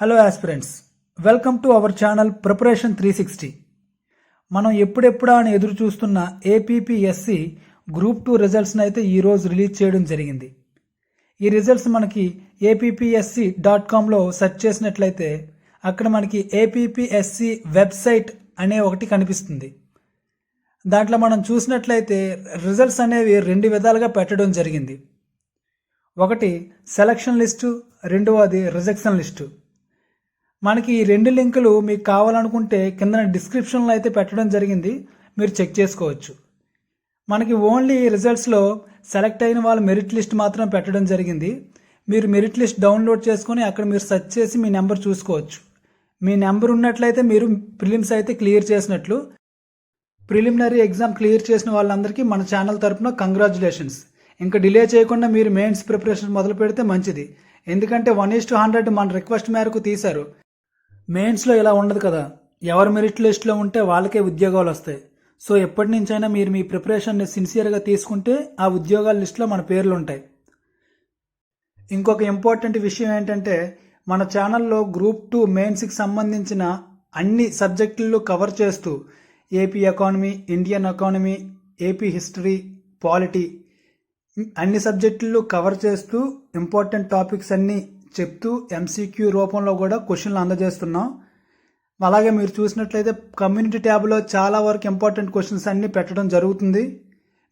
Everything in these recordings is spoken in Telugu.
Hello aspirants welcome to our channel preparation three sixty మనం ఎప్పుడెప్పుడా అని ఎదురు చూస్తున్న ఏపీపీఎస్సి గ్రూప్ టూ రిజల్ట్స్ని అయితే ఈరోజు రిలీజ్ చేయడం జరిగింది. ఈ రిజల్ట్స్ మనకి ఏపీపీఎస్సి డాట్ కామ్లో సెర్చ్ చేసినట్లయితే అక్కడ మనకి ఏపీపీఎస్సి వెబ్సైట్ అనే ఒకటి కనిపిస్తుంది. దాంట్లో మనం చూసినట్లయితే రిజల్ట్స్ అనేవి రెండు విధాలుగా పెట్టడం జరిగింది. ఒకటి సెలక్షన్ లిస్టు రెండవది రిజెక్షన్ లిస్టు మనకి ఈ రెండు లింకులు మీకు కావాలనుకుంటే కింద డిస్క్రిప్షన్లో అయితే పెట్టడం జరిగింది. మీరు చెక్ చేసుకోవచ్చు. మనకి ఓన్లీ రిజల్ట్స్లో సెలెక్ట్ అయిన వాళ్ళ మెరిట్ లిస్ట్ మాత్రం పెట్టడం జరిగింది. మీరు మెరిట్ లిస్ట్ డౌన్లోడ్ చేసుకొని అక్కడ మీరు సెర్చ్ చేసి మీ నెంబర్ చూసుకోవచ్చు. మీ నెంబర్ ఉన్నట్లయితే మీరు ప్రిలిమ్స్ అయితే క్లియర్ చేసినట్లు. ప్రిలిమినరీ ఎగ్జామ్ క్లియర్ చేసిన వాళ్ళందరికీ మన ఛానల్ తరపున కంగ్రాచులేషన్స్. ఇంకా డిలే చేయకుండా మీరు మెయిన్స్ ప్రిపరేషన్ మొదలు పెడితే మంచిది. ఎందుకంటే వన్ ఈస్ టు హండ్రెడ్ మన రిక్వెస్ట్ మేరకు తీశారు. మెయిన్స్లో ఇలా ఉండదు కదా. ఎవరి మెరిట్ లిస్ట్లో ఉంటే వాళ్ళకే ఉద్యోగాలు వస్తాయి. సో ఎప్పటి నుంచైనా మీరు మీ ప్రిపరేషన్ని సిన్సియర్గా తీసుకుంటే ఆ ఉద్యోగాల లిస్ట్లో మన పేర్లు ఉంటాయి. ఇంకొక ఇంపార్టెంట్ విషయం ఏంటంటే మన ఛానల్లో గ్రూప్ టూ మెయిన్స్కి సంబంధించిన అన్ని సబ్జెక్టులు కవర్ చేస్తూ AP economy Indian economy AP history polity అన్ని సబ్జెక్టులు కవర్ చేస్తూ ఇంపార్టెంట్ టాపిక్స్ అన్నీ చెప్తూ ఎంసీక్యూ రూపంలో కూడా క్వశ్చన్లు అందజేస్తున్నాం. అలాగే మీరు చూసినట్లయితే కమ్యూనిటీ ట్యాబ్లో చాలా వరకు ఇంపార్టెంట్ క్వశ్చన్స్ అన్నీ పెట్టడం జరుగుతుంది.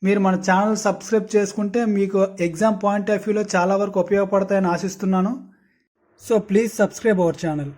మీరు మన ఛానల్ సబ్స్క్రైబ్ చేసుకుంటే మీకు ఎగ్జామ్ పాయింట్ ఆఫ్ వ్యూలో చాలా వరకు ఉపయోగపడతాయని ఆశిస్తున్నాను. So please subscribe our channel